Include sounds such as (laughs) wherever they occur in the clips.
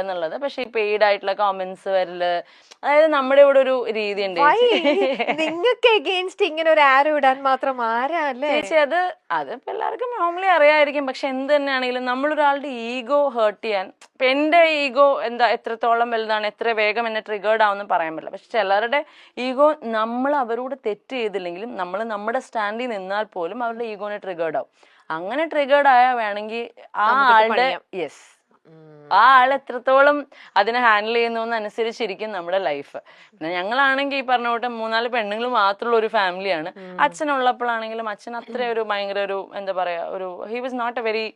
എന്നുള്ളത്. പക്ഷെ ഈ പെയ്ഡ് ആയിട്ടുള്ള കോമന്റ്സ് വരൽ അതായത് നമ്മുടെ ഇവിടെ ഒരു രീതി ഉണ്ട് നിങ്ങൾക്ക് എഗെയിൻസ്റ്റ് ഇങ്ങനെ ഒരു ആരോ ഇടാൻ മാത്രം ആരാ അല്ലേ? ചേച്ചി അത് അതിപ്പോ എല്ലാവർക്കും നോർമലി അറിയായിരിക്കും. പക്ഷെ എന്ത് തന്നെയാണെങ്കിലും നമ്മളൊരാളുടെ ഈഗോ ഹേർട്ട് ചെയ്യാൻ ഇപ്പൊ എന്റെ ഈഗോ എന്താ എത്രത്തോളം വലുതാണ് എത്ര വേഗം എന്നെ ട്രിഗേർഡ് ആവുമെന്ന് പറയാൻ പറ്റില്ല. പക്ഷെ ചിലരുടെ ഈഗോ നമ്മൾ അവരോട് തെറ്റ് ചെയ്തില്ലെങ്കിലും നമ്മൾ നമ്മുടെ സ്റ്റാൻഡിൽ നിന്നാൽ പോലും അവരുടെ ഈഗോനെ ട്രിഗേർഡ് ആവും. അങ്ങനെ ട്രിഗേർഡ് ആയാൽ വേണമെങ്കിൽ ആ ആളുടെ യെസ് ആ ആൾ എത്രത്തോളം അതിനെ ഹാൻഡിൽ ചെയ്യുന്നു അനുസരിച്ചിരിക്കും നമ്മുടെ ലൈഫ് പിന്നെ ഞങ്ങളാണെങ്കിൽ ഈ പറഞ്ഞ കൂട്ടം മൂന്നാൽ പെണ്ണുങ്ങൾ മാത്രമുള്ള ഒരു ഫാമിലിയാണ് അച്ഛനുള്ളപ്പോഴാണെങ്കിലും അച്ഛൻ അത്ര ഒരു ഭയങ്കര ഒരു എന്താ പറയാ ഒരു he was not a very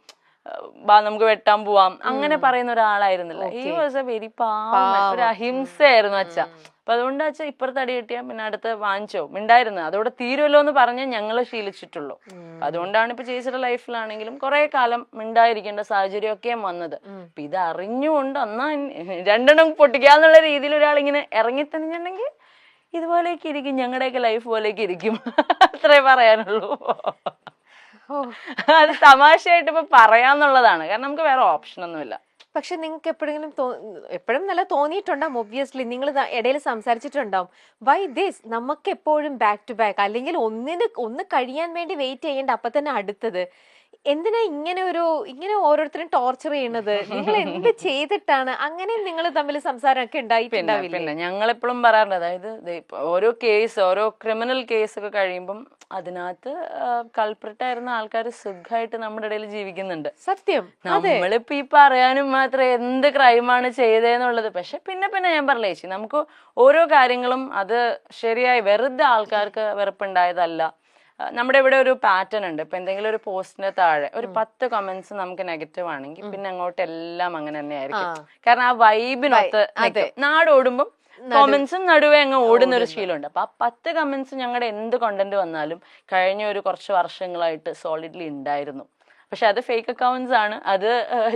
ബാ നമുക്ക് വെട്ടാൻ പോവാം. അങ്ങനെ പറയുന്ന ഒരാളായിരുന്നില്ല. ഈ വാസ് എ വെരി പാവം ഒരു അഹിംസയായിരുന്നു അച്ഛ. അപ്പൊ അതുകൊണ്ട് അച്ഛ ഇപ്പുറത്ത് അടി കിട്ടിയാൽ പിന്നെ അടുത്ത് വാങ്ങിച്ചോ. മിണ്ടായിരുന്നു. അതോടെ തീരുമല്ലോ എന്ന് പറഞ്ഞ് ഞങ്ങൾ ശീലിച്ചിട്ടുള്ളൂ. അതുകൊണ്ടാണ് ഇപ്പൊ ചേച്ചിയുടെ ലൈഫിലാണെങ്കിലും കുറെ കാലം മിണ്ടായിരിക്കേണ്ട സാഹചര്യമൊക്കെ വന്നത്. അപ്പൊ ഇത് അറിഞ്ഞുകൊണ്ട് എന്നാ രണ്ടെണ്ണം പൊട്ടിക്കാന്നുള്ള രീതിയിൽ ഒരാൾ ഇങ്ങനെ ഇറങ്ങിത്തണിഞ്ഞിട്ടുണ്ടെങ്കിൽ ഇതുപോലെയൊക്കെ ഇരിക്കും. ഞങ്ങളുടെയൊക്കെ ലൈഫ് പോലെയൊക്കെ ഇരിക്കും. (laughs) അത്രേ പറയാനുള്ളൂ. അത് തമാശയായിട്ട് ഇപ്പൊ പറയാന്നുള്ളതാണ്. കാരണം നമുക്ക് വേറെ ഓപ്ഷൻ ഒന്നുമില്ല. പക്ഷെ നിങ്ങൾക്ക് എപ്പോഴെങ്കിലും എപ്പോഴും നല്ല തോന്നിയിട്ടുണ്ടാവും ഒബ്വിയസ്ലി നിങ്ങൾ ഇടയിൽ സംസാരിച്ചിട്ടുണ്ടാവും. വൈ ദിസ് നമുക്ക് എപ്പോഴും ബാക്ക് ടു ബാക്ക് അല്ലെങ്കിൽ ഒന്നിന് ഒന്ന് കഴിയാൻ വേണ്ടി വെയിറ്റ് ചെയ്യേണ്ട. അപ്പൊ തന്നെ അടുത്തത്. എന്തിനാ ഇങ്ങനെ ഒരു ഇങ്ങനെ ഓരോരുത്തരും ടോർച്ചർ ചെയ്യണത് നിങ്ങൾ എന്ത് ചെയ്തിട്ടാണ്? അങ്ങനെ നിങ്ങൾ തമ്മിൽ സംസാരമൊക്കെ ഉണ്ടായിട്ടുണ്ടാവില്ല? ഞങ്ങൾ എപ്പോഴും പറയാറുണ്ട്. അതായത് ഓരോ കേസ് ഓരോ ക്രിമിനൽ കേസ് ഒക്കെ കഴിയുമ്പം അതിനകത്ത് കൾപ്രിട്ടായിരുന്ന ആൾക്കാർ സുഖമായിട്ട് നമ്മുടെ ഇടയിൽ ജീവിക്കുന്നുണ്ട്. സത്യം. നമ്മളിപ്പോ ഈ പറയാനും മാത്രം എന്ത് ക്രൈമാണ് ചെയ്തതെന്നുള്ളത് പക്ഷെ പിന്നെ പിന്നെ ഞാൻ പറഞ്ഞ ചേച്ചി നമുക്ക് ഓരോ കാര്യങ്ങളും അത് ശരിയായി വെറുതെ ആൾക്കാർക്ക് വെറുപ്പുണ്ടായതല്ല. നമ്മുടെ ഇവിടെ ഒരു പാറ്റേൺ ഉണ്ട്. ഇപ്പൊ എന്തെങ്കിലും ഒരു പോസ്റ്റിന് താഴെ ഒരു പത്ത് കമന്റ്സ് നമുക്ക് നെഗറ്റീവ് ആണെങ്കിൽ പിന്നെ അങ്ങോട്ട് എല്ലാം അങ്ങനെ തന്നെ ആയിരിക്കും. കാരണം ആ വൈബിനൊത്ത് നിൽക്കും. നാട് ഓടുമ്പം കോമന്റ്സും നടുവേ അങ്ങ് ഓടുന്ന ഒരു ശീലമുണ്ട്. അപ്പൊ ആ പത്ത് കമന്റ്സ് ഞങ്ങളുടെ എന്ത് കണ്ടന്റ് വന്നാലും കഴിഞ്ഞ ഒരു കുറച്ച് വർഷങ്ങളായിട്ട് സോളിഡ്ലി ഉണ്ടായിരുന്നു പക്ഷെ അത് ഫേക്ക് അക്കൗണ്ട്സ് ആണ്. അത്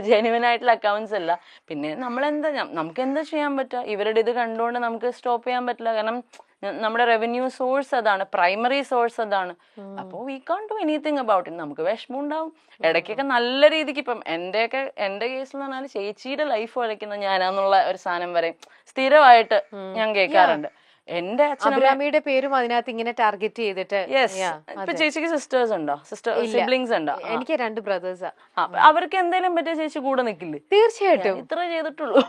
ജെനുവൻ ആയിട്ടുള്ള അക്കൗണ്ട്സ് അല്ല. പിന്നെ നമ്മൾ എന്താ നമുക്ക് എന്താ ചെയ്യാൻ പറ്റുക ഇവരുടെ ഇത് കണ്ടുകൊണ്ട് നമുക്ക് സ്റ്റോപ്പ് ചെയ്യാൻ പറ്റില്ല. കാരണം നമ്മുടെ റവന്യൂ സോഴ്സ് അതാണ് പ്രൈമറി സോഴ്സ് അതാണ്. അപ്പോൾ we can't do anything about it നമുക്ക് വിഷമം ഉണ്ടാവും ഇടയ്ക്കൊക്കെ നല്ല രീതിക്ക് ഇപ്പം എന്റെയൊക്കെ എന്റെ കേസിൽ എന്ന് പറഞ്ഞാൽ ചേച്ചിയുടെ ലൈഫ് വരയ്ക്കുന്ന ഞാനാന്നുള്ള ഒരു സാധനം വരെ സ്ഥിരമായിട്ട് ഞാൻ കേൾക്കാറുണ്ട്. എന്റെ അച്ഛനമ്മയുടെ പേരും അതിനകത്ത് ഇങ്ങനെ ടാർഗറ്റ് ചെയ്തിട്ട് ഇപ്പൊ ചേച്ചിക്ക് സിസ്റ്റേഴ്സ് ഉണ്ടോ? സിസ്റ്റർ സിബ്ലിങ്സ് ഉണ്ടോ? എനിക്ക് രണ്ട് ബ്രദേഴ്സാ അവർക്ക് എന്തെങ്കിലും പറ്റിയ ചേച്ചി കൂടെ നിക്കില്ലേ? തീർച്ചയായിട്ടും. ഇത്രേ ചെയ്തിട്ടുള്ളൂ.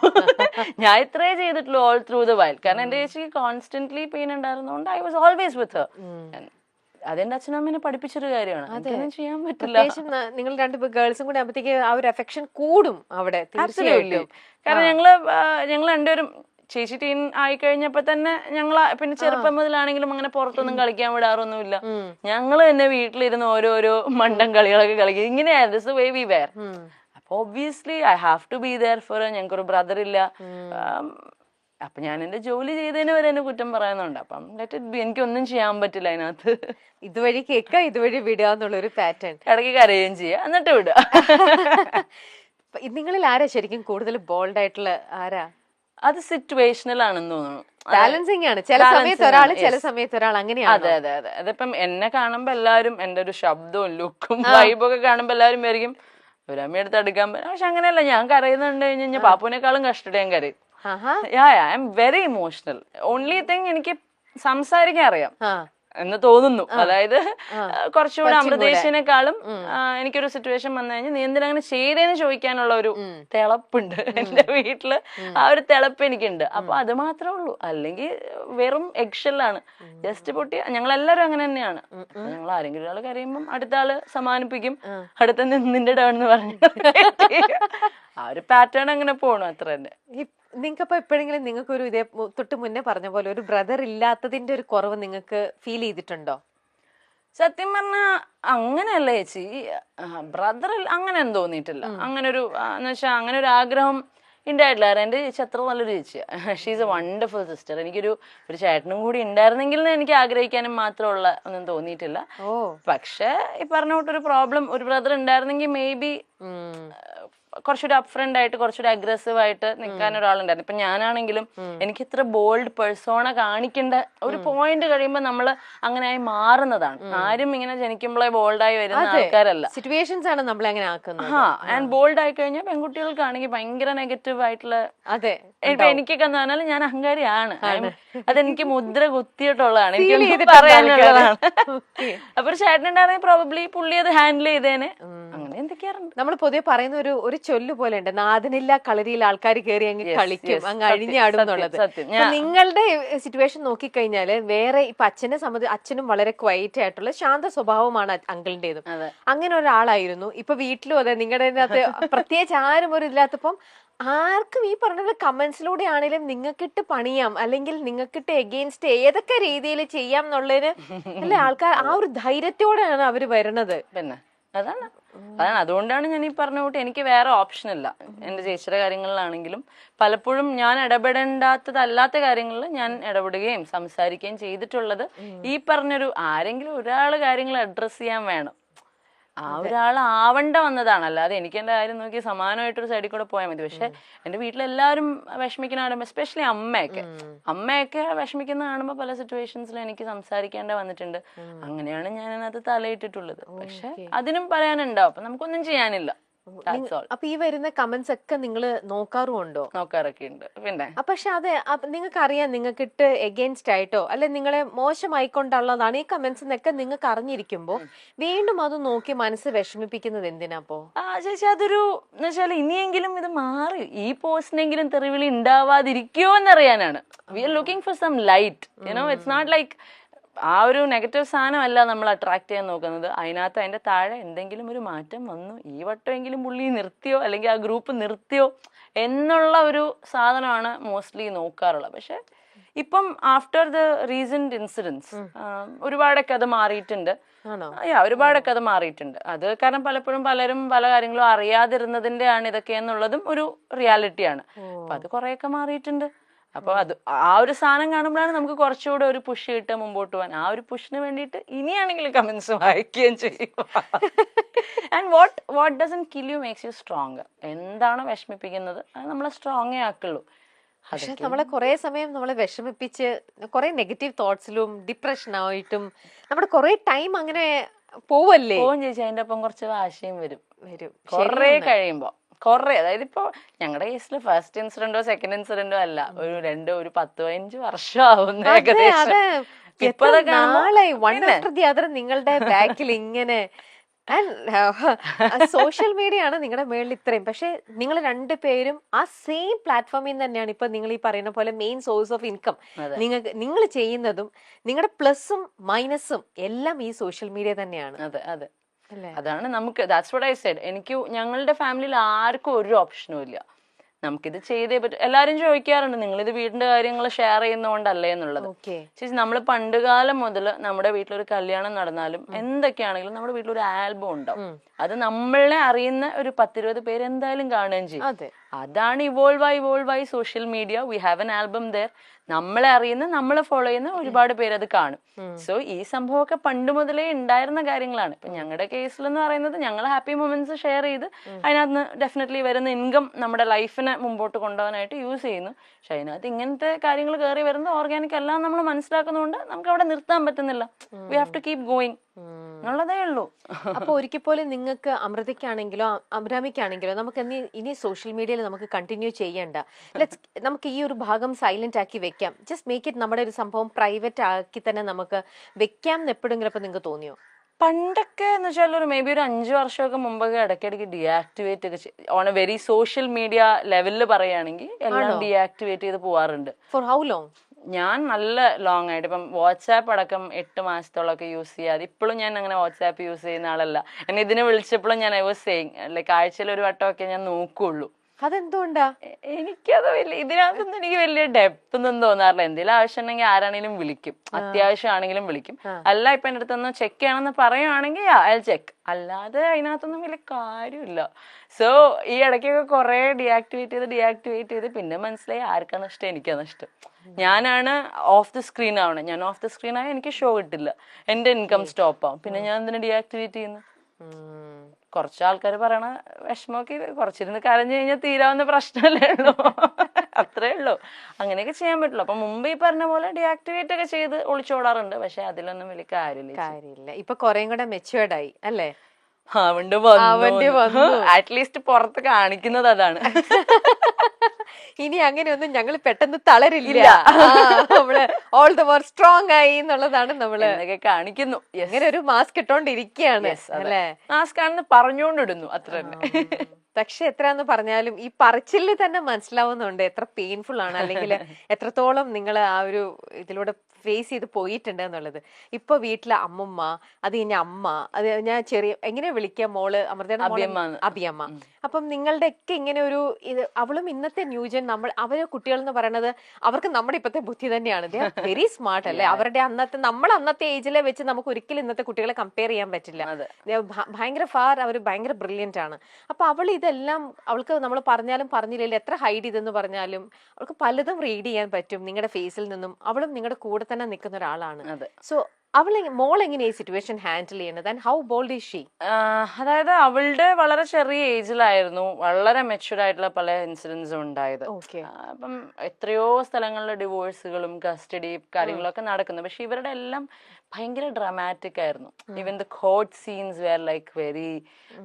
ഞാൻ ഇത്രേ ചെയ്തിട്ടുള്ളൂ ഓൾ ത്രൂ ദ വൈൽ കാരണം എന്റെ ചേച്ചിക്ക് കോൺസ്റ്റന്റ്ലി പെയിൻ ഉണ്ടായിരുന്നോണ്ട് ഐ വാസ് ഓൾവേസ് വിത്ത് അതെന്റെ അച്ഛനമ്മനെ പഠിപ്പിച്ചൊരു കാര്യമാണ്. അതൊന്നും ചെയ്യാൻ പറ്റില്ല. നിങ്ങൾ രണ്ട് ഗേൾസും കൂടെ ആകുമ്പോഴത്തേക്ക് ആ ഒരു അഫെക്ഷൻ കൂടും അവിടെ. കാരണം ഞങ്ങൾ ഞങ്ങൾ രണ്ടുപേരും ചേച്ചി ടീൻ ആയി കഴിഞ്ഞപ്പോ തന്നെ ഞങ്ങൾ പിന്നെ ചെറുപ്പം മുതലാണെങ്കിലും അങ്ങനെ പുറത്തൊന്നും കളിക്കാൻ വിടാറൊന്നുമില്ല. ഞങ്ങൾ തന്നെ വീട്ടിലിരുന്ന് ഓരോരോ മണ്ടൻ കളികളൊക്കെ കളിക്കും. ഇങ്ങനെയായിരുന്നു വേ വി വേർ അപ്പൊ obviously I have to be there for ഞങ്ങൾക്കൊരു ബ്രദർ ഇല്ല. അപ്പൊ ഞാൻ എന്റെ ജോലി ചെയ്തതിന് വരെ എന്നെ കുറ്റം പറയുന്നുണ്ട്. അപ്പം ലെറ്റ് ഇറ്റ് ബി എനിക്കൊന്നും ചെയ്യാൻ പറ്റില്ല അതിനകത്ത്. ഇതുവഴി കേൾക്കുക ഇതുവഴി വിടുക എന്നുള്ളൊരു പാറ്റേൺ ഇടയ്ക്ക് കരയുകയും ചെയ്യുക എന്നിട്ട് വിടുക (laughs) നിങ്ങളിൽ ആരാ ശരിക്കും കൂടുതൽ ബോൾഡ് ആയിട്ടുള്ള ആരാ? അത് സിറ്റുവേഷണൽ ആണെന്ന് തോന്നുന്നു. ബാലൻസിങ് ആണ് ചില സമയത്ത് ഒരാൾ ചില. സമയത്ത് ഒരാൾ അങ്ങനെയാണ്? അതെ അതെ അതെ. അതിപ്പം എന്നെ കാണുമ്പോ എല്ലാവരും എന്റെ ഒരു ശബ്ദവും ലുക്കും വൈബും ഒക്കെ കാണുമ്പോ എല്ലാവരും വരികയും ഒരമ്മ എടുത്ത് എടുക്കാൻ പറ്റും പക്ഷെ അങ്ങനെയല്ല. ഞാൻ കരയുന്നുണ്ട് കഴിഞ്ഞ കഴിഞ്ഞാൽ പാപ്പുവിനേക്കാളും കഷ്ടം ഞാൻ കരയും. I am very emotional only thing എനിക്ക് സംസാരിക്കാൻ അറിയാം. ആ. എന്ന് തോന്നുന്നു. അതായത് കുറച്ചുകൂടെ അമൃതേശിനേക്കാളും എനിക്കൊരു സിറ്റുവേഷൻ വന്നു കഴിഞ്ഞാൽ നീ എന്തിനാ അങ്ങനെ ചെയ്തേന്ന് ചോദിക്കാനുള്ള ഒരു തിളപ്പുണ്ട്. എന്റെ വീട്ടിൽ ആ ഒരു തിളപ്പ് എനിക്കുണ്ട്. അപ്പൊ അത് മാത്രമേ ഉള്ളൂ. അല്ലെങ്കിൽ വെറും എക്ഷലാണ് ജസ്റ്റ് പൊട്ടി ഞങ്ങൾ എല്ലാവരും അങ്ങനെ തന്നെയാണ്. ഞങ്ങൾ ആരെങ്കിലും ഒരാൾ കരയുമ്പം അടുത്ത ആൾ സമാനിപ്പിക്കും. അടുത്ത നിന്റെ ടേൺ എന്ന് പറഞ്ഞു. (laughs) ആ ഒരു പാറ്റേൺ അങ്ങനെ പോണു അത്ര തന്നെ. നിങ്ങൾക്ക് അപ്പൊ എപ്പോഴെങ്കിലും നിങ്ങൾക്ക് ഒരു ഇതേ തൊട്ട് മുന്നേ പറഞ്ഞ പോലെ ഒരു ബ്രദർ ഇല്ലാത്തതിന്റെ ഒരു കുറവ് നിങ്ങൾക്ക് ഫീൽ ചെയ്തിട്ടുണ്ടോ? സത്യം പറഞ്ഞാ അങ്ങനെയല്ല ചേച്ചി. ബ്രദർ അങ്ങനെ ഒന്നും തോന്നിയിട്ടില്ല. അങ്ങനെ ഒരു എന്ന് വെച്ചാൽ അങ്ങനെ ഒരു ആഗ്രഹം ഉണ്ടായിട്ടില്ല കാരണം എന്റെ ചേച്ചി അത്ര നല്ലൊരു ചേച്ചിയാണ് ഷീസ് എ വണ്ടർഫുൾ സിസ്റ്റർ എനിക്കൊരു ഒരു ചേട്ടനും കൂടി ഉണ്ടായിരുന്നെങ്കിൽ എനിക്ക് ആഗ്രഹിക്കാനും മാത്രമുള്ള ഒന്നും തോന്നിയിട്ടില്ല. പക്ഷേ ഈ പറഞ്ഞ കൂട്ടൊരു പ്രോബ്ലം ഒരു ബ്രദർ ഉണ്ടായിരുന്നെങ്കിൽ മേ ബി കുറച്ചുകൂടി അപ്രണ്ട് ആയിട്ട് കുറച്ചുകൂടി അഗ്രസീവ് ആയിട്ട് നിൽക്കാൻ ഒരാളുണ്ടായിരുന്നു. ഇപ്പൊ ഞാനാണെങ്കിലും എനിക്ക് ഇത്ര ബോൾഡ് പേഴ്സോണ കാണിക്കേണ്ട ഒരു പോയിന്റ് കഴിയുമ്പോൾ നമ്മൾ അങ്ങനെ ആയി മാറുന്നതാണ്. ആരും ഇങ്ങനെ ജനിക്കുമ്പോഴേ ബോൾഡായി വരുന്ന ആൾക്കാരല്ല. സിറ്റുവേഷൻസ് ആണ് നമ്മളെ അങ്ങനെ ആക്കുന്നത്. ആ ആൻഡ് ബോൾഡ് ആയി കഴിഞ്ഞാൽ പെൺകുട്ടികൾക്കാണെങ്കിൽ ഭയങ്കര നെഗറ്റീവ് ആയിട്ടുള്ള അതെ. ഇപ്പൊ എനിക്കൊക്കെ എന്ന് പറഞ്ഞാൽ ഞാൻ അഹങ്കാരിയാണ്. അതെനിക്ക് മുദ്ര കുത്തിയിട്ടുള്ളതാണ്. എനിക്ക് പറയാനുള്ളതാണ്. അപ്പൊ ചേട്ടനുണ്ടായിരുന്നെങ്കിൽ പ്രോബബ്ലി പുള്ളി അത് ഹാൻഡിൽ ചെയ്തേനെ. അങ്ങനെ എന്തൊക്കെയാണ് നമ്മൾ പൊതുവെ പറയുന്ന ഒരു ഒരു ചൊല്ല് പോലെ ഉണ്ട് നാഥനില്ല കളരിയിൽ ആൾക്കാർ കയറി അങ്ങ് കളിക്കും. അങ്ങ് സത്യം, അഴിഞ്ഞാടും എന്നുള്ളത് സത്യം. അപ്പൊ ഞാൻ- നിങ്ങളുടെ സിറ്റുവേഷൻ നോക്കിക്കഴിഞ്ഞാൽ വേറെ ഇപ്പൊ അച്ഛനെ സംബന്ധിച്ച് അച്ഛനും വളരെ ക്വയറ്റ് ആയിട്ടുള്ള ശാന്ത സ്വഭാവമാണ് അങ്കിളിന്റേതും. അങ്ങനെ ഒരാളായിരുന്നു. ഇപ്പൊ വീട്ടിലും അതെ നിങ്ങളുടെ അതിനകത്ത് (laughs) പ്രത്യേകിച്ച് ആരും ഒരു ഇല്ലാത്തപ്പം ആർക്കും ഈ പറഞ്ഞത് കമന്റ്സിലൂടെ ആണെങ്കിലും നിങ്ങൾക്കിട്ട് പണിയാം അല്ലെങ്കിൽ നിങ്ങൾക്കിട്ട് എഗെയിൻസ്റ്റ് ഏതൊക്കെ രീതിയിൽ ചെയ്യാം എന്നുള്ളതിന് അല്ലെ ആൾക്കാർ ആ (laughs) ഒരു ധൈര്യത്തോടെയാണ് അവർ വരണത്. പിന്നെ? അതാണ്. അതാണ്. അതുകൊണ്ടാണ് ഞാൻ ഈ പറഞ്ഞ കൂട്ടി എനിക്ക് വേറെ ഓപ്ഷൻ ഇല്ല. എന്റെ ചേച്ചിയുടെ കാര്യങ്ങളിലാണെങ്കിലും പലപ്പോഴും ഞാൻ ഇടപെടേണ്ടാത്തതല്ലാത്ത കാര്യങ്ങളിൽ ഞാൻ ഇടപെടുകയും സംസാരിക്കുകയും ചെയ്തിട്ടുള്ളത് ഈ പറഞ്ഞൊരു ആരെങ്കിലും ഒരാൾ കാര്യങ്ങൾ അഡ്രസ് ചെയ്യാൻ വേണം. ആ ഒരാൾ ആവണ്ട വന്നതാണ്. അല്ലാതെ എനിക്ക് എന്റെ കാര്യം നോക്കി സമാനമായിട്ടൊരു സൈഡിൽ കൂടെ പോയാൽ മതി. പക്ഷെ എന്റെ വീട്ടിലെല്ലാവരും വിഷമിക്കുന്ന കാണുമ്പോൾ എസ്പെഷ്യലി അമ്മയൊക്കെ. അമ്മയൊക്കെ വിഷമിക്കുന്ന കാണുമ്പോൾ പല സിറ്റുവേഷൻസിൽ എനിക്ക് സംസാരിക്കേണ്ട വന്നിട്ടുണ്ട്. അങ്ങനെയാണ് ഞാൻ അതിനകത്ത് തലയിട്ടിട്ടുള്ളത്. പക്ഷെ അതിനും പറയാനുണ്ടാവും. അപ്പൊ നമുക്കൊന്നും ചെയ്യാനില്ല. അപ്പൊ ഈ വരുന്ന കമന്റ്സ് ഒക്കെ നിങ്ങൾ നോക്കാറുമുണ്ടോ? നോക്കാറൊക്കെ ഉണ്ട് പിന്നെ പക്ഷെ അതെ നിങ്ങൾക്ക് അറിയാം നിങ്ങൾക്ക് ഇട്ട് എഗെയിൻസ്റ്റ് ആയിട്ടോ അല്ലെ നിങ്ങളെ മോശമായിക്കൊണ്ടുള്ളതാണ് ഈ കമന്റ്സ് എന്നൊക്കെ നിങ്ങൾക്ക് അറിഞ്ഞിരിക്കുമ്പോ വീണ്ടും അത് നോക്കി മനസ്സ് വിഷമിപ്പിക്കുന്നത് എന്തിനാ അപ്പോ? ആ ചേച്ചി അതൊരു എന്നുവെച്ചാൽ ഇനിയെങ്കിലും ഇത് മാറി ഈ പോസ്റ്റിനെങ്കിലും തെറിവിളി ഉണ്ടാവാതിരിക്കുമോ എന്നറിയാനാണ്. We are looking for some light you know it's not like ആ ഒരു നെഗറ്റീവ് സാധനമല്ല നമ്മൾ അട്രാക്ട് ചെയ്യാൻ നോക്കുന്നത്. അതിനകത്ത് അതിന്റെ താഴെ എന്തെങ്കിലും ഒരു മാറ്റം വന്നു ഈ വട്ടമെങ്കിലും പുള്ളി നിർത്തിയോ അല്ലെങ്കിൽ ആ ഗ്രൂപ്പ് നിർത്തിയോ എന്നുള്ള ഒരു സാധനമാണ് മോസ്റ്റ്ലി നോക്കാറുള്ളത്. പക്ഷെ ഇപ്പം ആഫ്റ്റർ ദ റീസെന്റ് ഇൻസിഡൻസ് ഒരുപാടൊക്കെ അത് മാറിയിട്ടുണ്ട്. ഒരുപാടൊക്കെ അത് മാറിയിട്ടുണ്ട്. അത് കാരണം പലപ്പോഴും പലരും പല കാര്യങ്ങളും അറിയാതിരുന്നതിന്റെ ആണ് ഇതൊക്കെ എന്നുള്ളതും ഒരു റിയാലിറ്റിയാണ് അപ്പൊ അത് കുറെയൊക്കെ മാറിയിട്ടുണ്ട്. അപ്പൊ അത് ആ ഒരു സാധനം കാണുമ്പോഴാണ് നമുക്ക് കുറച്ചുകൂടെ ഒരു പുഷ് കിട്ടുക മുമ്പോട്ട് പോകാൻ. ആ ഒരു പുഷിന് വേണ്ടിയിട്ട് ഇനിയാണെങ്കിലും കമന്റ്സ് വായിക്കുകയും ചെയ്യും and what what doesn't kill you makes you strong എന്താണ് വിഷമിപ്പിക്കുന്നത്? അത് നമ്മളെ സ്ട്രോങ് ആക്കുള്ളൂ. പക്ഷെ നമ്മളെ കുറെ സമയം നമ്മളെ വിഷമിപ്പിച്ച് കുറെ നെഗറ്റീവ് തോട്ട്സിലും ഡിപ്രഷൻ ആയിട്ടും നമ്മുടെ കുറെ ടൈം അങ്ങനെ പോവല്ലേ? പോവും ചേച്ചി അതിന്റെ ഒപ്പം കുറച്ച് വാശിയും വരും. വരും. കുറെ കഴിയുമ്പോ. കൊറേ. അതായത് ഇപ്പൊ ഞങ്ങളുടെ കേസിൽ ഫസ്റ്റ് ഇൻസിഡന്റോ സെക്കൻഡ് ഇൻസിഡന്റോ അല്ല. ഒരു രണ്ടോ ഒരു പത്ത് പതിനഞ്ച് വർഷം ആവുന്ന ഏകദേശം. നിങ്ങളുടെ ബാക്കിൽ ഇങ്ങനെ. സോഷ്യൽ മീഡിയ ആണ് നിങ്ങളുടെ മേളിൽ ഇത്രയും. പക്ഷെ നിങ്ങൾ രണ്ടുപേരും ആ സെയിം പ്ലാറ്റ്ഫോമിൽ തന്നെയാണ് ഇപ്പൊ നിങ്ങൾ ഈ പറയുന്ന പോലെ മെയിൻ സോഴ്സ് ഓഫ് ഇൻകം. നിങ്ങൾക്ക് നിങ്ങൾ ചെയ്യുന്നതും നിങ്ങളുടെ പ്ലസും മൈനസും എല്ലാം ഈ സോഷ്യൽ മീഡിയ തന്നെയാണ്. അതെ അതെ. അതാണ് നമുക്ക് ദാറ്റ്സ് വട്ട് ഐ സെഡ് എനിക്ക് ഞങ്ങളുടെ ഫാമിലിയിൽ ആർക്കും ഒരു ഓപ്ഷനും ഇല്ല. നമുക്കിത് ചെയ്തേ പറ്റും. എല്ലാരും ചോദിക്കാറുണ്ട് നിങ്ങൾ ഇത് വീടിന്റെ കാര്യങ്ങൾ ഷെയർ ചെയ്യുന്നതുകൊണ്ടല്ലേ എന്നുള്ളത്? ചേച്ചി നമ്മൾ പണ്ട് കാലം മുതൽ നമ്മുടെ വീട്ടിലൊരു കല്യാണം നടന്നാലും എന്തൊക്കെയാണെങ്കിലും നമ്മുടെ വീട്ടിൽ ഒരു ആൽബം ഉണ്ടാവും അത് നമ്മളെ അറിയുന്ന ഒരു പത്തിരുപത് പേര് എന്തായാലും കാണുകയും ചെയ്യും. അതാണ് ഇവോൾവ് ആയി ഇവോൾവ് ആയി social media we have an album there നമ്മളെ അറിയുന്ന നമ്മളെ ഫോളോ ചെയ്യുന്ന ഒരുപാട് പേര് അത് കാണും. സോ ഈ സംഭവമൊക്കെ പണ്ട് മുതലേ ഉണ്ടായിരുന്ന കാര്യങ്ങളാണ്. ഇപ്പൊ ഞങ്ങളുടെ കേസിൽ എന്ന് പറയുന്നത് ഞങ്ങൾ ഹാപ്പി മൊമെന്റ്സ് ഷെയർ ചെയ്ത് അതിനകത്ത് ഡെഫിനറ്റ്ലി വരുന്ന ഇൻകം നമ്മുടെ ലൈഫിനെ മുമ്പോട്ട് കൊണ്ടുപോകാനായിട്ട് യൂസ് ചെയ്യുന്നു. പക്ഷെ അതിനകത്ത് ഇങ്ങനത്തെ കാര്യങ്ങൾ കയറി വരുന്നത് ഓർഗാനിക് എല്ലാം നമ്മൾ മനസ്സിലാക്കുന്നതുകൊണ്ട് നമുക്ക് അവിടെ നിർത്താൻ പറ്റുന്നില്ല. We have to keep going എന്നുള്ളതേ ഉള്ളൂ. അപ്പൊ ഒരിക്കൽ പോലും നിങ്ങൾക്ക് അമൃതയ്ക്കാണെങ്കിലോ അബ്രാമിക്കാണെങ്കിലോ നമുക്ക് ഇനി ഇനി സോഷ്യൽ മീഡിയയിൽ നമുക്ക് കണ്ടിന്യൂ ചെയ്യണ്ട. ലെറ്റ്സ് നമുക്ക് ഈ ഒരു ഭാഗം സൈലന്റ് ആക്കി വെക്കാം. ജസ്റ്റ് മേക്ക് ഇറ്റ് നമ്മുടെ ഒരു സംഭവം പ്രൈവറ്റ് ആക്കി തന്നെ നമുക്ക് വെക്കാം എന്ന് എപ്പോഴെങ്കിലും അപ്പൊ നിങ്ങൾക്ക് തോന്നിയോ? പണ്ടൊക്കെ എന്ന് വെച്ചാൽ ഒരു മേ ബി ഒരു അഞ്ച് വർഷമൊക്കെ മുമ്പൊക്കെ ഇടയ്ക്കിടയ്ക്ക് ഡിയാക്ടിവേറ്റ് ഒക്കെ on a very social media ലെവലിൽ പറയുകയാണെങ്കിൽ എല്ലാം ഡിയാക്ടിവേറ്റ് ചെയ്ത് പോവാറുണ്ട്. ഫോർ ഹൗ ലോങ് ഞാൻ നല്ല ലോങ് ആയിട്ട്. ഇപ്പം വാട്സാപ്പ് അടക്കം എട്ട് മാസത്തോളമൊക്കെ യൂസ് ചെയ്യാതെ ഇപ്പോഴും ഞാൻ അങ്ങനെ വാട്സാപ്പ് യൂസ് ചെയ്യുന്ന ആളല്ല. എന്നെ ഇതിനെ വിളിച്ചപ്പോഴും ഞാൻ ഐ വാസ് സെയിങ് ലൈക്ക് ആഴ്ചയിൽ ഒരു വട്ടമൊക്കെ ഞാൻ നോക്കുള്ളൂ. അതെന്തുകൊണ്ടാ? എനിക്കത് വലിയ ഇതിനകത്തൊന്നും എനിക്ക് വലിയ ഡെപ്ത് ഒന്നും തോന്നാറില്ല. എന്തെങ്കിലും ആവശ്യം ഉണ്ടെങ്കിൽ ആരാണെങ്കിലും വിളിക്കും. അത്യാവശ്യമാണെങ്കിലും വിളിക്കും. അല്ല ഇപ്പൊ എന്റെ അടുത്തൊന്ന് ചെക്ക് ചെയ്യണമെന്ന് പറയുവാണെങ്കിൽ അയാൾ ചെക്ക് അല്ലാതെ അതിനകത്തൊന്നും വലിയ കാര്യമില്ല. സോ ഈ ഇടയ്ക്കൊക്കെ കുറെ ഡിയാക്ടിവേറ്റ് ചെയ്ത് ഡിയാക്ടിവേറ്റ് ചെയ്ത് പിന്നെ മനസ്സിലായി ആർക്കാണ് ഇഷ്ടം എനിക്കാണ് നഷ്ടം ഞാനാണ് ഓഫ് ദി സ്ക്രീൻ ആവണം ഞാൻ ഓഫ് ദി സ്ക്രീൻ ആയ എനിക്ക് ഷോ കിട്ടില്ല. എന്റെ ഇൻകം സ്റ്റോപ്പ് ആവും. പിന്നെ ഞാൻ എന്തിനാ ഡീആക്ടിവേറ്റ് ചെയ്യുന്നു? കുറച്ച് ആൾക്കാർ പറയണ വിഷമമൊക്കെ കുറച്ചിരുന്ന് കരഞ്ഞു കഴിഞ്ഞാൽ തീരാവുന്ന പ്രശ്നമല്ലേ ഉള്ളൂ (laughs) അത്രേ ഉള്ളൂ. അങ്ങനെയൊക്കെ ചെയ്യാൻ പറ്റുള്ളൂ. അപ്പൊ മുമ്പ് ഈ പറഞ്ഞ പോലെ ഡീആക്ടിവേറ്റ് ഒക്കെ ചെയ്ത് ഒളിച്ചോടാറുണ്ട്. പക്ഷെ അതിലൊന്നും വലിയ കാര്യമില്ല കാര്യമില്ല. ഇപ്പൊ കുറേം കൂടെ മെച്ചുവേർഡ് ആയി അല്ലേ? അവണ്ട് അവന്റെ വന്നു. അറ്റ്ലീസ്റ്റ് പുറത്ത് കാണിക്കുന്നത് അതാണ്. (laughs) ഇനി അങ്ങനെയൊന്നും ഞങ്ങൾ പെട്ടെന്ന് തളരില്ല. ഇല്ല. ആ, നമ്മൾ ഓൾ ദ മോർ സ്ട്രോങ് ആയി എന്നുള്ളതാണ് നമ്മൾ എന്നൊക്കെ കാണിക്കുന്നു. ഇങ്ങനെ അങ്ങനെ ഒരു മാസ്ക് ഇട്ടോണ്ടിരിക്കുകയാണ് അല്ലേ? മാസ്ക് ആണെന്ന് പറഞ്ഞുകൊണ്ടിടുന്നു അത്ര തന്നെ. പക്ഷെ എത്രയാന്ന് പറഞ്ഞാലും ഈ പറച്ചിലിൽ തന്നെ മനസ്സിലാവുന്നുണ്ട് എത്ര പെയിൻഫുൾ ആണ്. അല്ലെങ്കിൽ (laughs) എത്രത്തോളം നിങ്ങൾ ആ ഒരു ഇതിലൂടെ ഫേസ് ചെയ്ത് പോയിട്ടുണ്ട് എന്നുള്ളത്. ഇപ്പൊ വീട്ടിലെ അമ്മമ്മ അത് കഴിഞ്ഞ അമ്മ അത് ഞാൻ ചെറിയ എങ്ങനെ വിളിക്കാം മോൾ? അമൃതയുടെ. അഭിയമ്മ അപ്പം നിങ്ങളുടെ ഒക്കെ ഇങ്ങനെ ഒരു ഇത് അവളും ഇന്നത്തെ ന്യൂജൻ നമ്മൾ അവരെ കുട്ടികൾ എന്ന് പറയുന്നത് അവർക്ക് നമ്മുടെ ഇപ്പോഴത്തെ ബുദ്ധി തന്നെയാണ്. വെരി സ്മാർട്ട് അല്ലേ? അവരുടെ അന്നത്തെ നമ്മൾ അന്നത്തെ ഏജിലെ വെച്ച് നമുക്ക് ഒരിക്കലും ഇന്നത്തെ കുട്ടികളെ കമ്പയർ ചെയ്യാൻ പറ്റില്ല. ഭയങ്കര ഫാർ അവർ ഭയങ്കര ബ്രില്യന്റ് ആണ്. അപ്പൊ അവൾ ഇതെല്ലാം അവൾക്ക് നമ്മൾ പറഞ്ഞാലും പറഞ്ഞില്ലെങ്കിൽ എത്ര ഹൈഡ് ചെയ്തെന്ന് പറഞ്ഞാലും അവൾക്ക് പലതും റീഡ് ചെയ്യാൻ പറ്റും നിങ്ങളുടെ ഫേസിൽ നിന്നും. അവളും നിങ്ങളുടെ കൂടെ തന്നെ നിൽക്കുന്ന ഒരാളാണ്. സോ അവൾ മോൾ എങ്ങനെ ഈ സിറ്റുവേഷൻ ഹാൻഡിൽ ചെയ്യുന്നത്? And how bold is she അതായത് അവളുടെ വളരെ ചെറിയ ഏജിലായിരുന്നു വളരെ മെച്യൂർഡ് ആയിട്ടുള്ള പല ഇൻസിഡൻസും ഉണ്ടായത്. അപ്പം എത്രയോ സ്ഥലങ്ങളിലെ ഡിവോഴ്സുകളും കസ്റ്റഡി കാര്യങ്ങളൊക്കെ നടക്കുന്നു. പക്ഷെ ഇവരുടെ എല്ലാം ഭയങ്കര ഡ്രമാറ്റിക് ആയിരുന്നു. Even the court scenes were like very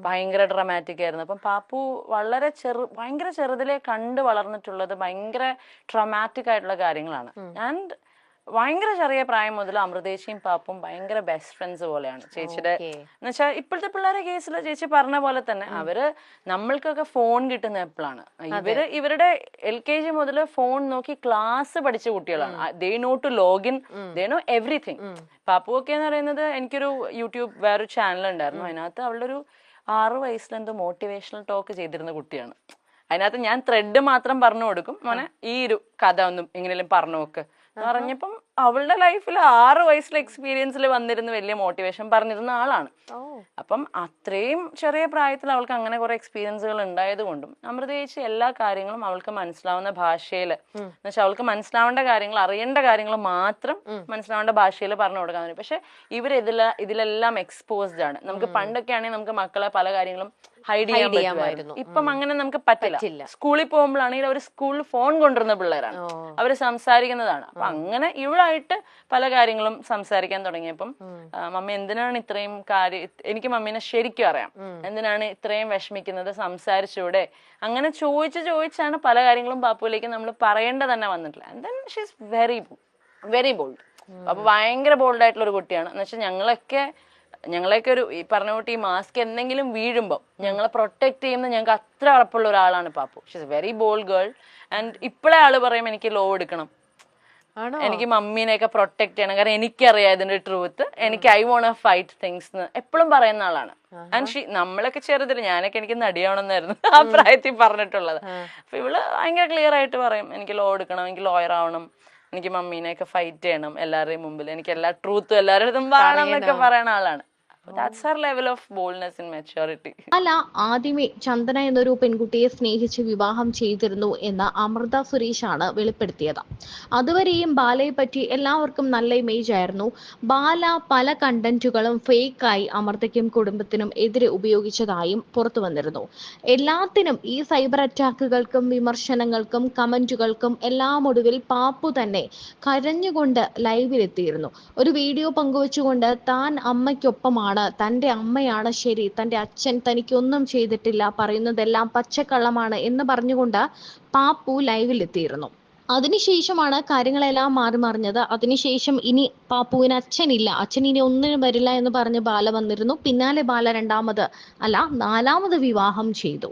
ഭയങ്കര ഡ്രമാറ്റിക് ആയിരുന്നു. അപ്പം പാപ്പു വളരെ ചെറു ഭയങ്കര ചെറുതിലെ കണ്ട് വളർന്നിട്ടുള്ളത് ഭയങ്കര ട്രമാറ്റിക് ആയിട്ടുള്ള കാര്യങ്ങളാണ്. ആൻഡ് ഭയങ്കര ചെറിയ പ്രായം മുതൽ അമൃതേശിയും പാപ്പും ഭയങ്കര ബെസ്റ്റ് ഫ്രണ്ട്സ് പോലെയാണ്. ചേച്ചിയുടെ എന്ന് വെച്ചാൽ ഇപ്പോഴത്തെ പിള്ളേരെ കേസിൽ ചേച്ചി പറഞ്ഞ പോലെ തന്നെ അവർ നമ്മൾക്കൊക്കെ ഫോൺ കിട്ടുന്ന എപ്പോഴാണ് ഇവർ ഇവരുടെ എൽ കെ ജി മുതൽ ഫോൺ നോക്കി ക്ലാസ് പഠിച്ച കുട്ടികളാണ്. They know to login they know everything Pappu ഒക്കെ എന്ന് പറയുന്നത് എനിക്കൊരു യൂട്യൂബ് വേറൊരു ചാനൽ ഉണ്ടായിരുന്നു. അതിനകത്ത് അവളുടെ ഒരു ആറ് വയസ്സിലെന്തോ മോട്ടിവേഷണൽ ടോക്ക് ചെയ്തിരുന്ന കുട്ടിയാണ്. അതിനകത്ത് ഞാൻ ത്രെഡ് മാത്രം പറഞ്ഞു കൊടുക്കും. മോനെ ഈ ഒരു കഥ ഒന്നും എങ്ങനെയും പറഞ്ഞു നോക്ക് പറഞ്ഞപ്പം അവളുടെ ലൈഫിൽ ആറ് വയസ്സിലെ എക്സ്പീരിയൻസിൽ വന്നിരുന്ന വലിയ മോട്ടിവേഷൻ പറഞ്ഞിരുന്ന ആളാണ്. അപ്പം അത്രയും ചെറിയ പ്രായത്തിൽ അവൾക്ക് അങ്ങനെ കുറെ എക്സ്പീരിയൻസുകൾ ഉണ്ടായത് കൊണ്ടും അമൃത ചേച്ചി എല്ലാ കാര്യങ്ങളും അവൾക്ക് മനസ്സിലാവുന്ന ഭാഷയിൽ എന്നുവെച്ചാൽ അവൾക്ക് മനസ്സിലാവേണ്ട കാര്യങ്ങൾ അറിയേണ്ട കാര്യങ്ങൾ മാത്രം മനസ്സിലാവേണ്ട ഭാഷയിൽ പറഞ്ഞു കൊടുക്കാൻ പറ്റും പക്ഷെ ഇവർ ഇതില ഇതിലെല്ലാം എക്സ്പോസ്ഡ് ആണ്. നമുക്ക് പണ്ടൊക്കെ ആണെങ്കിൽ നമുക്ക് മക്കളെ പല കാര്യങ്ങളും ഹൈഡ് ചെയ്യാൻ പറ്റുമായിരുന്നു. ഇപ്പം അങ്ങനെ നമുക്ക് പറ്റില്ല. സ്കൂളിൽ പോകുമ്പോഴാണെങ്കിൽ അവർ സ്കൂളിൽ ഫോൺ കൊണ്ടുവരുന്ന പിള്ളേരാണ്. അവർ അവർ സംസാരിക്കുന്നതാണ്. അപ്പൊ അങ്ങനെ ഇവളായിട്ട് പല കാര്യങ്ങളും സംസാരിക്കാൻ തുടങ്ങിയപ്പം മമ്മി എന്തിനാണ് ഇത്രയും കാര്യം എനിക്ക് മമ്മീനെ ശരിക്കും അറിയാം. എന്തിനാണ് ഇത്രയും വിഷമിക്കുന്നത്? സംസാരിച്ചൂടെ? അങ്ങനെ ചോദിച്ച് ചോദിച്ചാണ് പല കാര്യങ്ങളും പാപ്പുവിലേക്ക് നമ്മൾ പറയേണ്ട തന്നെ വന്നിട്ടില്ല. And then she's very very bold അപ്പൊ ഭയങ്കര ബോൾഡ് ആയിട്ടുള്ള ഒരു കുട്ടിയാണ്. എന്ന് വെച്ചാൽ ഞങ്ങളൊക്കെ ഞങ്ങളെയൊക്കെ ഒരു ഈ പറഞ്ഞ കൂട്ടി ഈ മാസ്ക് എന്തെങ്കിലും വീഴുമ്പോൾ ഞങ്ങളെ പ്രൊട്ടക്ട് ചെയ്യുന്ന ഞങ്ങൾക്ക് അത്ര ഉറപ്പുള്ള ഒരാളാണ് Pappu. She's very bold girl and ഇപ്പോഴേ ആൾ പറയും എനിക്ക് ലോ എടുക്കണം. എനിക്ക് മമ്മീനെയൊക്കെ പ്രൊട്ടക്ട് ചെയ്യണം. കാരണം എനിക്കറിയാം ഇതിന്റെ ട്രൂത്ത് എനിക്ക് ഐ വോണ്ട് ഫൈറ്റ് തിങ്സ് എന്ന് എപ്പോഴും പറയുന്ന ആളാണ്. ആൻഡ് ഷീ നമ്മളൊക്കെ ചെറുതിൽ ഞാനൊക്കെ എനിക്ക് നടിയാവണമെന്നായിരുന്നു ആ പ്രായത്തിൽ പറഞ്ഞിട്ടുള്ളത്. അപ്പൊ ഇവൾ ഭയങ്കര ക്ലിയർ ആയിട്ട് പറയും എനിക്ക് ലോ എടുക്കണം എനിക്ക് ലോയർ ആവണം. എനിക്ക് മമ്മീനെയൊക്കെ ഫൈറ്റ് ചെയ്യണം എല്ലാവരുടെയും മുമ്പിൽ എനിക്ക് എല്ലാ ട്രൂത്തും എല്ലാവരുടെ അടുത്തും പറയണം എന്നൊക്കെ പറയുന്ന ആളാണ്. That's her level of boldness in maturity അല്ല ആദ്യമേ ചന്ദന എന്നൊരു പെൺകുട്ടിയെ സ്നേഹിച്ച് വിവാഹം ചെയ്തിരുന്നു എന്ന് അമൃത സുരേഷാണ് വെളിപ്പെടുത്തിയത്. അതുവരെയും ബാലയെ പറ്റി എല്ലാവർക്കും നല്ല ഇമേജ് ആയിരുന്നു. ബാല പല കണ്ടന്റുകളും ഫേക്കായി അമൃതയ്ക്കും കുടുംബത്തിനും എതിരെ ഉപയോഗിച്ചതായും പുറത്തു വന്നിരുന്നു. എല്ലാത്തിനും ഈ സൈബർ അറ്റാക്കുകൾക്കും വിമർശനങ്ങൾക്കും കമന്റുകൾക്കും എല്ലാം ഒടുവിൽ പാപ്പു തന്നെ കരഞ്ഞുകൊണ്ട് ലൈവിലെത്തിയിരുന്നു ഒരു വീഡിയോ പങ്കുവച്ചുകൊണ്ട് താൻ അമ്മയ്ക്കൊപ്പമാണ് തന്റെ അമ്മയാണ് ശരി. തന്റെ അച്ഛൻ തനിക്കൊന്നും ചെയ്തിട്ടില്ല. പറയുന്നതെല്ലാം പച്ചക്കള്ളമാണ് എന്ന് പറഞ്ഞുകൊണ്ട് പാപ്പു ലൈവിലെത്തിയിരുന്നു. അതിനുശേഷമാണ് കാര്യങ്ങളെല്ലാം മാറി മറിഞ്ഞത്. അതിനുശേഷം ഇനി പാപ്പുവിന് അച്ഛനില്ല. അച്ഛൻ ഇനി ഒന്നിനും വരില്ല എന്ന് പറഞ്ഞ് ബാല വന്നിരുന്നു. പിന്നാലെ ബാല രണ്ടാമത് അല്ല നാലാമത് വിവാഹം ചെയ്തു.